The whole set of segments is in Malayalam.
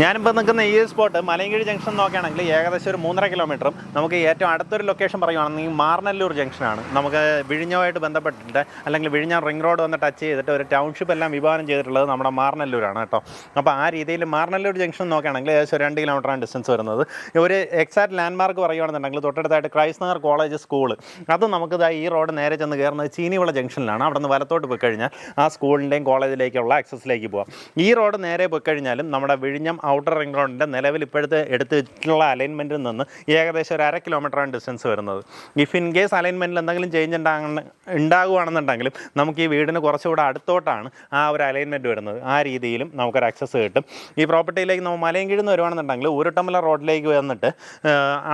ഞാനിപ്പോൾ നിൽക്കുന്ന ഈ സ്പോട്ട് മലയങ്കിഴി ജംഗ്ഷൻ നോക്കുകയാണെങ്കിൽ ഏകദേശം ഒരു മൂന്നര കിലോമീറ്ററും നമുക്ക് ഏറ്റവും അടുത്തൊരു ലൊക്കേഷൻ പറയുകയാണെങ്കിൽ മാർനല്ലൂർ ജംഗ്ഷനാണ് നമുക്ക് വിഴിഞ്ഞവുമായിട്ട് ബന്ധപ്പെട്ടിട്ട് അല്ലെങ്കിൽ വിഴിഞ്ഞം റിംഗ് റോഡ് വന്ന് ടച്ച് ചെയ്തിട്ട് ഒരു ടൗൺഷിപ്പ് എല്ലാം വിഭാവനം ചെയ്തിട്ടുള്ളത് നമ്മുടെ മാർനല്ലൂരാണ് കേട്ടോ. അപ്പോൾ ആ രീതിയിൽ മാർനല്ലൂർ ജംഗ്ഷൻ നോക്കുകയാണെങ്കിൽ ഏകദേശം ഒരു രണ്ട് കിലോമീറ്ററാണ് ഡിസ്റ്റൻസ് വരുന്നത്. ഒരു എക്സാക്ട് ലാൻഡ്മാർക്ക് പറയുകയാണെന്നുണ്ടെങ്കിൽ തൊട്ടടുത്തായിട്ട് ക്രൈസ്റ്റ് കോളേജ് സ്കൂൾ അത് നമുക്ക് ഈ റോഡ് നേരെ ചെന്ന് കയറുന്നത് ചീനിവിള ജംഗ്ഷനിലാണ് അവിടെ നിന്ന് വലത്തോട്ട് പോയി കഴിഞ്ഞാൽ ആ സ്കൂളിന്റെയും കോളേജിലേക്കുള്ള ആക്സസിലേക്ക് പോകാം ഈ റോഡ് നേരെ പോയി കഴിഞ്ഞാലും നമ്മുടെ വിഴിഞ്ഞം ഔട്ടർ റിംഗ് റോഡിന്റെ നിലവിൽ ഇപ്പോഴത്തെ എടുത്ത് വെച്ചിട്ടുള്ള അലൈൻമെന്റിൽ നിന്ന് ഏകദേശം ഒരു അര കിലോമീറ്ററാണ് ഡിസ്റ്റൻസ് വരുന്നത്. ഇഫ് ഇൻ കേസ് അലൈൻമെന്റിൽ എന്തെങ്കിലും ചേഞ്ച് ഉണ്ടാകുന്ന ഉണ്ടാകുകയാണെന്നുണ്ടെങ്കിലും നമുക്ക് ഈ വീടിന് കുറച്ചുകൂടെ അടുത്തോട്ടാണ് ആ ഒരു അലൈൻമെന്റ് വരുന്നത്. ആ രീതിയിലും നമുക്കൊരു ആക്സസ് കിട്ടും. ഈ പ്രോപ്പർട്ടിയിലേക്ക് നമ്മൾ മലയും നിന്ന് വരുവാണെന്നുണ്ടെങ്കിൽ ഉരുട്ടമല റോഡിലേക്ക് വന്നിട്ട്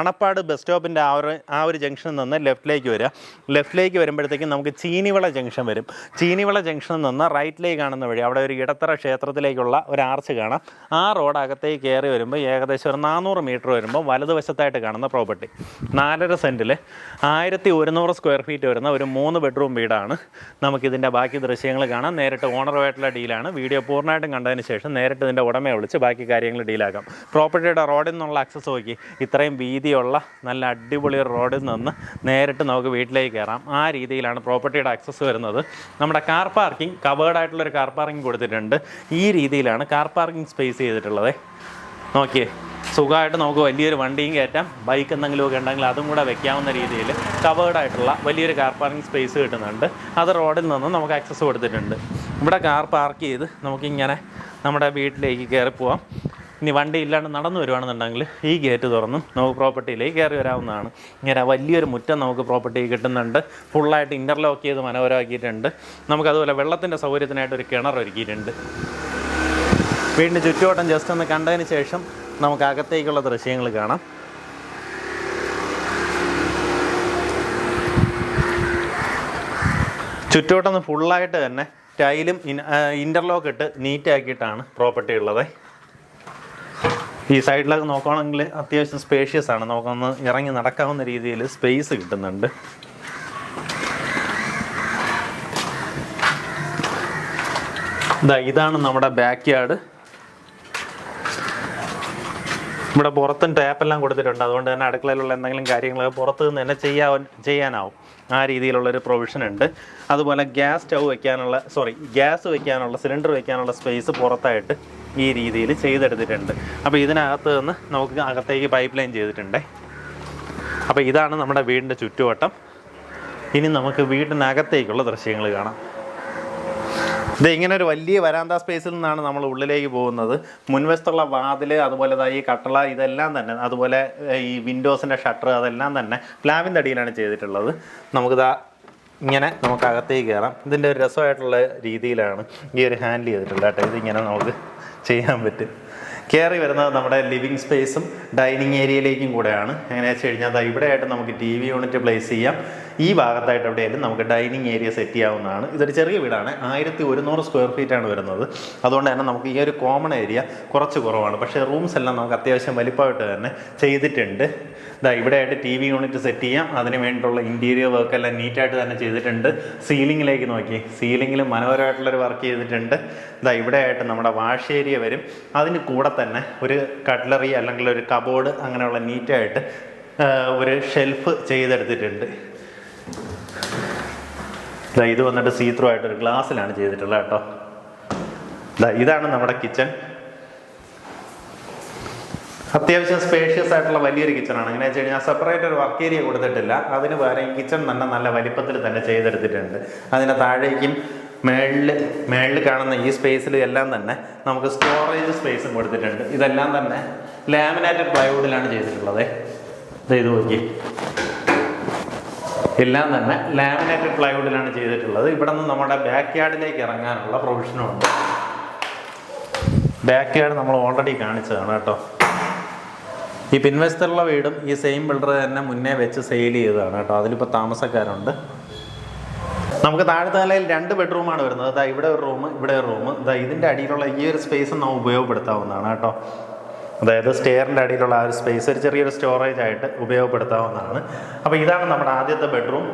അണപ്പാട് ബസ് സ്റ്റോപ്പിന്റെ ആ ഒരു ആ ഒരു ജംഗ്ഷനിൽ നിന്ന് ലെഫ്റ്റിലേക്ക് വരിക. ലെഫ്റ്റിലേക്ക് വരുമ്പോഴത്തേക്കും നമുക്ക് ചീനിവിള ജംഗ്ഷൻ വരും. ചീനിവിള ജംഗ്ഷനിൽ നിന്ന് റൈറ്റിലേക്ക് കാണുന്ന വഴി അവിടെ ഒരു ഇടത്തറ ക്ഷേത്രത്തിലേക്കുള്ള ഒരു ആർച്ച് കാണാം. ആ റോഡ് അകത്തേക്ക് കയറി വരുമ്പോൾ ഏകദേശം ഒരു നാനൂറ് മീറ്റർ വരുമ്പോൾ വലതുവശത്തായിട്ട് കാണുന്ന പ്രോപ്പർട്ടി. നാലര സെന്റിൽ ആയിരത്തി ഒരുന്നൂറ് സ്ക്വയർ ഫീറ്റ് വരുന്ന ഒരു മൂന്ന് ബെഡ്റൂം വീടാണ് നമുക്കിതിന്റെ ബാക്കി ദൃശ്യങ്ങൾ കാണാം. നേരിട്ട് ഓണറുമായിട്ടുള്ള ഡീലാണ്. വീഡിയോ പൂർണമായിട്ടും കണ്ടതിന് ശേഷം നേരിട്ട് ഇതിന്റെ ഉടമയെ വിളിച്ച് ബാക്കി കാര്യങ്ങൾ ഡീലാക്കാം പ്രോപ്പർട്ടിയുടെ റോഡിൽ നിന്നുള്ള ആക്സസ് നോക്കി. ഇത്രയും വീതിയുള്ള നല്ല അടിപൊളി റോഡിൽ നിന്ന് നേരിട്ട് നമുക്ക് വീട്ടിലേക്ക് കയറാം. ആ രീതിയിലാണ് പ്രോപ്പർട്ടിയുടെ ആക്സസ് വരുന്നത്. നമ്മുടെ കാർ പാർക്കിംഗ് കവേർഡായിട്ടുള്ളൊരു കാർ പാർക്കിംഗ് കൊടുത്തിട്ടുണ്ട്. ഈ രീതിയിലാണ് കാർ പാർക്കിംഗ് സ്പേസ് ചെയ്തിട്ടുള്ളത്. നോക്കിയേ. സുഖമായിട്ട് നമുക്ക് വലിയൊരു വണ്ടിയും കയറ്റാം. ബൈക്ക് എന്തെങ്കിലുമൊക്കെ ഉണ്ടെങ്കിൽ അതും കൂടെ വെക്കാവുന്ന രീതിയിൽ കവേർഡായിട്ടുള്ള വലിയൊരു കാർ പാർക്കിംഗ് സ്പേസ് കിട്ടുന്നുണ്ട്. അത് റോഡിൽ നിന്ന് നമുക്ക് ആക്സസ് കൊടുത്തിട്ടുണ്ട്. ഇവിടെ കാർ പാർക്ക് ചെയ്ത് നമുക്കിങ്ങനെ നമ്മുടെ വീട്ടിലേക്ക് കയറി പോവാം. ഇനി വണ്ടി ഇല്ലാണ്ട് നടന്നു വരുവാണെന്നുണ്ടെങ്കിൽ ഈ ഗേറ്റ് തുറന്നും നമുക്ക് പ്രോപ്പർട്ടിയിലേക്ക് കയറി വരാവുന്നതാണ്. ഇങ്ങനെ വലിയൊരു മുറ്റം നമുക്ക് പ്രോപ്പർട്ടി കിട്ടുന്നുണ്ട്. ഫുള്ളായിട്ട് ഇന്റർലോക്ക് ചെയ്ത് മനോഹരമാക്കിയിട്ടുണ്ട്. നമുക്കതുപോലെ വെള്ളത്തിന്റെ സൗകര്യത്തിനായിട്ട് ഒരു കിണർ ഒരുക്കിയിട്ടുണ്ട്. വീടിന്റെ ചുറ്റുവട്ടം ജസ്റ്റ് ഒന്ന് കണ്ടതിന് ശേഷം നമുക്ക് അകത്തേക്കുള്ള ദൃശ്യങ്ങൾ കാണാം. ചുറ്റുവട്ടം ഫുള്ളായിട്ട് തന്നെ ടൈലും ഇന്റർലോക്ക് ഇട്ട് നീറ്റാക്കിയിട്ടാണ് പ്രോപ്പർട്ടി ഉള്ളത്. ഈ സൈഡിലൊക്കെ നോക്കുകയാണെങ്കിൽ അത്യാവശ്യം സ്പേഷ്യസ് ആണ്. നമുക്കൊന്ന് ഇറങ്ങി നടക്കാവുന്ന രീതിയിൽ സ്പേസ് കിട്ടുന്നുണ്ട്. ഇതാ ഇതാണ് നമ്മുടെ ബാക്ക് യാർഡ് ഇവിടെ പുറത്തും ടാപ്പെല്ലാം കൊടുത്തിട്ടുണ്ട്. അതുകൊണ്ട് തന്നെ അടുക്കളയിലുള്ള എന്തെങ്കിലും കാര്യങ്ങളൊക്കെ പുറത്ത് നിന്ന് തന്നെ ചെയ്യാൻ ചെയ്യാനാവും. ആ രീതിയിലുള്ളൊരു പ്രൊവിഷൻ ഉണ്ട്. അതുപോലെ ഗ്യാസ് സ്റ്റൗ വെക്കാനുള്ള സോറി ഗ്യാസ് വെക്കാനുള്ള സിലിണ്ടർ വെക്കാനുള്ള സ്പേസ് പുറത്തായിട്ട് ഈ രീതിയിൽ ചെയ്തെടുത്തിട്ടുണ്ട്. അപ്പോൾ ഇതിനകത്ത് നിന്ന് നമുക്ക് അകത്തേക്ക് പൈപ്പ് ലൈൻ ചെയ്തിട്ടുണ്ട്. അപ്പോൾ ഇതാണ് നമ്മുടെ വീടിന്റെ ചുറ്റുവട്ടം. ഇനി നമുക്ക് വീടിനകത്തേക്കുള്ള ദൃശ്യങ്ങൾ കാണാം. ഇത് ഇങ്ങനെ ഒരു വലിയ വരാന്ത സ്പേസിൽ നിന്നാണ് നമ്മൾ ഉള്ളിലേക്ക് പോകുന്നത്. മുൻവശത്തുള്ള വാതിൽ അതുപോലെ ഈ കട്ടള ഇതെല്ലാം തന്നെ. അതുപോലെ ഈ വിൻഡോസിന്റെ ഷട്ടർ അതെല്ലാം തന്നെ പ്ലാവിന്റെ അടിയിലാണ് ചെയ്തിട്ടുള്ളത്. നമുക്കിതാ ഇങ്ങനെ നമുക്ക് അകത്തേക്ക് കയറാം ഇതിന്റെ ഒരു രസമായിട്ടുള്ള രീതിയിലാണ് ഈ ഒരു ഹാൻഡിൽ ചെയ്തിട്ടുള്ളത്. കേട്ടോ ഇതിങ്ങനെ നമുക്ക് ചെയ്യാൻ പറ്റും. കയറി വരുന്നത് നമ്മുടെ ലിവിങ് സ്പേസും ഡൈനിങ് ഏരിയയിലേക്കും കൂടെയാണ്. എങ്ങനെയാണെന്ന് വെച്ച് കഴിഞ്ഞാൽ ഇവിടെയായിട്ട് നമുക്ക് ടി വി യൂണിറ്റ് പ്ലേസ് ചെയ്യാം. ഈ ഭാഗത്തായിട്ട് എവിടെയായാലും നമുക്ക് ഡൈനിങ് ഏരിയ സെറ്റ് ചെയ്യാവുന്നതാണ്. ഇതൊരു ചെറിയ വീടാണ്. ആയിരത്തി ഒരുന്നൂറ് സ്ക്വയർ ഫീറ്റ് ആണ് വരുന്നത്. അതുകൊണ്ട് തന്നെ നമുക്ക് ഈ ഒരു കോമൺ ഏരിയ കുറച്ച് കുറവാണ്. പക്ഷേ റൂംസ് എല്ലാം നമുക്ക് അത്യാവശ്യം വലിപ്പമായിട്ട് തന്നെ ചെയ്തിട്ടുണ്ട്. ഇതാ ഇവിടെയായിട്ട് ടി വി യൂണിറ്റ് സെറ്റ് ചെയ്യാം. അതിന് വേണ്ടിയിട്ടുള്ള ഇന്റീരിയർ വർക്ക് എല്ലാം നീറ്റായിട്ട് തന്നെ ചെയ്തിട്ടുണ്ട്. സീലിങ്ങിലേക്ക് നോക്കി. സീലിങ്ങിൽ മനോഹരമായിട്ടുള്ളൊരു വർക്ക് ചെയ്തിട്ടുണ്ട്. ഇതാ ഇവിടെയായിട്ട് നമ്മുടെ വാഷ് ഏരിയ വരും. അതിന് കൂടെ തന്നെ ഒരു കട്ട്ലറി അല്ലെങ്കിൽ ഒരു കബോർഡ് അങ്ങനെയുള്ള നീറ്റായിട്ട് ഒരു ഷെൽഫ് ചെയ്തെടുത്തിട്ടുണ്ട്. ഇത് വന്നിട്ട് സീത്രോ ആയിട്ട് ഒരു ഗ്ലാസ്സിലാണ് ചെയ്തിട്ടുള്ളത് കേട്ടോ. ഇതാണ് നമ്മുടെ കിച്ചൺ അത്യാവശ്യം സ്പേഷ്യസ് ആയിട്ടുള്ള വലിയൊരു കിച്ചണാണ് എങ്ങനെ വെച്ച് കഴിഞ്ഞാൽ സെപ്പറേറ്റ് ഒരു വർക്ക് ഏരിയ കൊടുത്തിട്ടില്ല. അതിന് ഈ കിച്ചൺ തന്നെ നല്ല വലിപ്പത്തിൽ തന്നെ ചെയ്തെടുത്തിട്ടുണ്ട്. അതിന് താഴേക്കും മേളിൽ മേളിൽ കാണുന്ന ഈ സ്പേസിൽ എല്ലാം തന്നെ നമുക്ക് സ്റ്റോറേജ് സ്പേസും കൊടുത്തിട്ടുണ്ട്. ഇതെല്ലാം തന്നെ ലാമിനേറ്റഡ് പ്ലൈവുഡിലാണ് ചെയ്തിട്ടുള്ളത്. ഇത് നോക്കി എല്ലാം തന്നെ ലാമിനേറ്റഡ് പ്ലൈവുഡിലാണ് ചെയ്തിട്ടുള്ളത്. ഇവിടെ നിന്ന് നമ്മുടെ ബാക്ക് യാർഡിലേക്ക് ഇറങ്ങാനുള്ള പ്രൊവിഷനുണ്ട് ബാക്ക് യാർഡ് നമ്മൾ ഓൾറെഡി കാണിച്ചതാണ് കേട്ടോ. ഈ പിൻവശത്തുള്ള വീടും ഈ സെയിം ബിൽഡർ തന്നെ മുന്നേ വെച്ച് സെയിൽ ചെയ്തതാണ് കേട്ടോ. അതിലിപ്പോൾ താമസക്കാരുണ്ട്. നമുക്ക് താഴത്തെ നിലയിൽ രണ്ട് ബെഡ്റൂമാണ് വരുന്നത്. അതാ ഇവിടെ ഒരു റൂം ഇവിടെ ഒരു റൂം ഇതാ ഇതിന്റെ അടിയിലുള്ള ഈ ഒരു സ്പേസ് നമുക്ക് ഉപയോഗപ്പെടുത്താവുന്നതാണ് കേട്ടോ. അതായത് സ്റ്റെയറിന്റെ അടിയിലുള്ള ആ ഒരു സ്പേസ് ഒരു ചെറിയൊരു സ്റ്റോറേജ് ആയിട്ട് ഉപയോഗപ്പെടുത്താവുന്നതാണ്. അപ്പോൾ ഇതാണ് നമ്മുടെ ആദ്യത്തെ ബെഡ്റൂം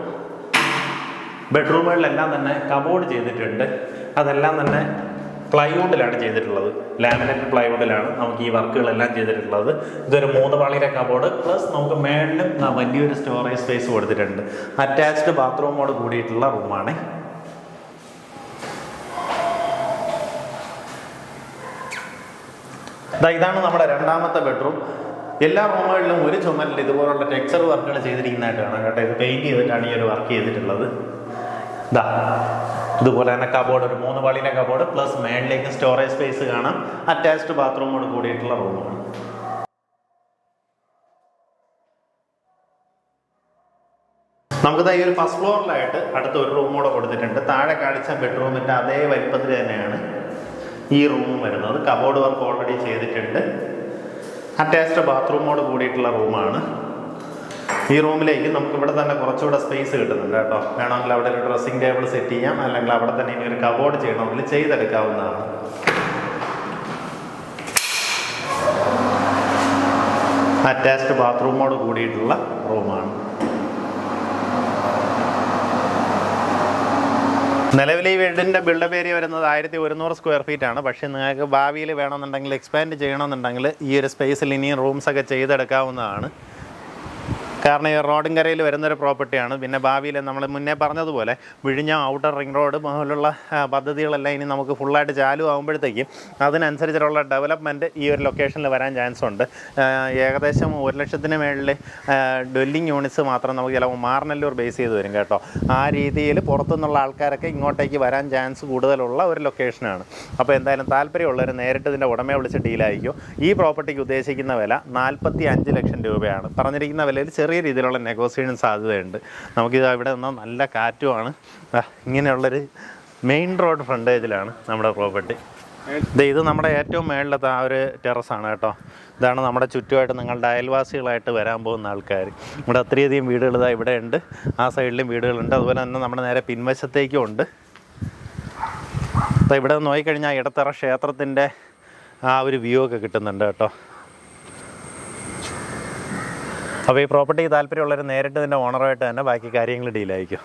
ബെഡ്റൂമുകളിലെല്ലാം തന്നെ കബോർഡ് ചെയ്തിട്ടുണ്ട്. അതെല്ലാം തന്നെ പ്ലൈവുഡിലാണ് ചെയ്തിട്ടുള്ളത്. ലാമിനേറ്റ് പ്ലൈവുഡിലാണ് നമുക്ക് ഈ വർക്കുകളെല്ലാം ചെയ്തിട്ടുള്ളത്. ഇതൊരു മൂന്ന് പാളിയുടെ കബോർഡ് പ്ലസ് നമുക്ക് മേളിലും വലിയൊരു സ്റ്റോറേജ് സ്പേസ് കൊടുത്തിട്ടുണ്ട്. അറ്റാച്ച്ഡ് ബാത്റൂമോട് കൂടിയിട്ടുള്ള റൂമാണ് ഇതാണ് നമ്മുടെ രണ്ടാമത്തെ ബെഡ്റൂം എല്ലാ റൂമുകളിലും ഒരു ചുമരിൽ ഇതുപോലുള്ള ടെക്സ്ചർ വർക്കുകൾ ചെയ്തിരിക്കുന്നതായിട്ട് കാണാം കേട്ടോ ഇത് പെയിന്റ് ചെയ്തിട്ടാണ് ഈ ഒരു വർക്ക് ചെയ്തിട്ടുള്ളത്. ദാ. ഇതുപോലെ തന്നെ കബോർഡ് ഒരു മൂന്ന് പാളിയിലെ കബോർഡ് പ്ലസ് മേളിലേക്ക് സ്റ്റോറേജ് സ്പേസ് കാണാം. അറ്റാച്ച്ഡ് ബാത്റൂമോട് കൂടിയിട്ടുള്ള റൂമാണ് നമുക്കിത് ഈ ഒരു ഫസ്റ്റ് ഫ്ലോറിലായിട്ട് അടുത്ത ഒരു റൂം കൂടെ കൊടുത്തിട്ടുണ്ട്. താഴെ കാണിച്ച ബെഡ്റൂമിന്റെ അതേ വലിപ്പത്തിൽ തന്നെയാണ് ഈ റൂമും വരുന്നത്. കബോർഡ് വർക്ക് ഓൾറെഡി ചെയ്തിട്ടുണ്ട്. അറ്റാച്ച്ഡ് ബാത്റൂമോട് കൂടിയിട്ടുള്ള റൂമാണ് ഈ റൂമിലേക്ക് നമുക്ക് ഇവിടെ തന്നെ കുറച്ചുകൂടെ സ്പേസ് കിട്ടുന്നുണ്ട് കേട്ടോ. വേണമെങ്കിൽ അവിടെ ഒരു ഡ്രസ്സിംഗ് ടേബിൾ സെറ്റ് ചെയ്യാം. അല്ലെങ്കിൽ അവിടെ തന്നെ ഇനി ഒരു കബോർഡ് ചെയ്യണമെങ്കിൽ ചെയ്തെടുക്കാവുന്നതാണ്. അറ്റാച്ച്ഡ് ബാത്റൂമോട് കൂടിയിട്ടുള്ള റൂമാണ്. നിലവിൽ ഈ വീടിന്റെ ബിൽഡപ്പ് ഏരിയ വരുന്നത് ആയിരത്തി ഒരുന്നൂറ് സ്ക്വയർ ഫീറ്റ് ആണ്. പക്ഷേ നിങ്ങൾക്ക് ഭാവിയിൽ വേണമെന്നുണ്ടെങ്കിൽ എക്സ്പാൻഡ് ചെയ്യണമെന്നുണ്ടെങ്കിൽ ഈ ഒരു സ്പേസിൽ ഇനിയും റൂംസൊക്കെ ചെയ്തെടുക്കാവുന്നതാണ്. കാരണം ഈ റോഡും കരയിൽ വരുന്നൊരു പ്രോപ്പർട്ടിയാണ്. പിന്നെ ഭാവിയിൽ നമ്മൾ മുന്നേ പറഞ്ഞതുപോലെ വിഴിഞ്ഞ ഔട്ടർ റിംഗ് റോഡ് പോലുള്ള പദ്ധതികളെല്ലാം ഇനി നമുക്ക് ഫുള്ളായിട്ട് ചാലു ആകുമ്പോഴത്തേക്കും അതിനനുസരിച്ചുള്ള ഡെവലപ്മെന്റ് ഈ ഒരു ലൊക്കേഷനിൽ വരാൻ ചാൻസ് ഉണ്ട്. ഏകദേശം ഒരു ലക്ഷത്തിന് മേളിൽ ഡ്വെല്ലിംഗ് യൂണിറ്റ്സ് മാത്രം നമുക്ക് ചിലപ്പോൾ മാർനല്ലൂർ ബേസ് ചെയ്ത് വരും കേട്ടോ. ആ രീതിയിൽ പുറത്തുനിന്നുള്ള ആൾക്കാരൊക്കെ ഇങ്ങോട്ടേക്ക് വരാൻ ചാൻസ് കൂടുതലുള്ള ഒരു ലൊക്കേഷനാണ്. അപ്പോൾ എന്തായാലും താല്പര്യമുള്ളവർ നേരിട്ട് ഇതിന്റെ ഉടമയെ വിളിച്ച് ഡീലായിരിക്കും. ഈ പ്രോപ്പർട്ടിക്ക് ഉദ്ദേശിക്കുന്ന വില നാൽപ്പത്തി അഞ്ച് ലക്ഷം രൂപയാണ്. പറഞ്ഞിരിക്കുന്ന വിലയിൽ ചെറിയ രീതിയിലുള്ള നെഗോസിയേഷൻ സാധ്യതയുണ്ട്. നമുക്കിത് ഇവിടെ നിന്നാൽ നല്ല കാറ്റുമാണ്. ഇങ്ങനെയുള്ളൊരു മെയിൻ റോഡ് ഫ്രണ്ടേജിലാണ് നമ്മുടെ പ്രോപ്പർട്ടി ഇത് നമ്മുടെ ഏറ്റവും മേളിലത്തെ ആ ഒരു ടെറസാണ് കേട്ടോ. ഇതാണ് നമ്മുടെ ചുറ്റുമായിട്ട് നിങ്ങളുടെ അയൽവാസികളായിട്ട് വരാൻ പോകുന്ന ആൾക്കാർ ഇവിടെ അത്രയധികം വീടുകൾ ഇതാ ഇവിടെ ഉണ്ട്. ആ സൈഡിലും വീടുകളുണ്ട്. അതുപോലെ തന്നെ നമ്മുടെ നേരെ പിൻവശത്തേക്കും ഉണ്ട്. അപ്പോൾ ഇവിടെ നോക്കിക്കഴിഞ്ഞാൽ ഇടത്തറ ക്ഷേത്രത്തിന്റെ ആ ഒരു വ്യൂ ഒക്കെ കിട്ടുന്നുണ്ട് കേട്ടോ. അപ്പോൾ ഈ പ്രോപ്പർട്ടി താല്പര്യമുള്ളവർ നേരിട്ട് ഇതിന്റെ ഓണറായിട്ട് തന്നെ ബാക്കി കാര്യങ്ങൾ ഡീലായിരിക്കും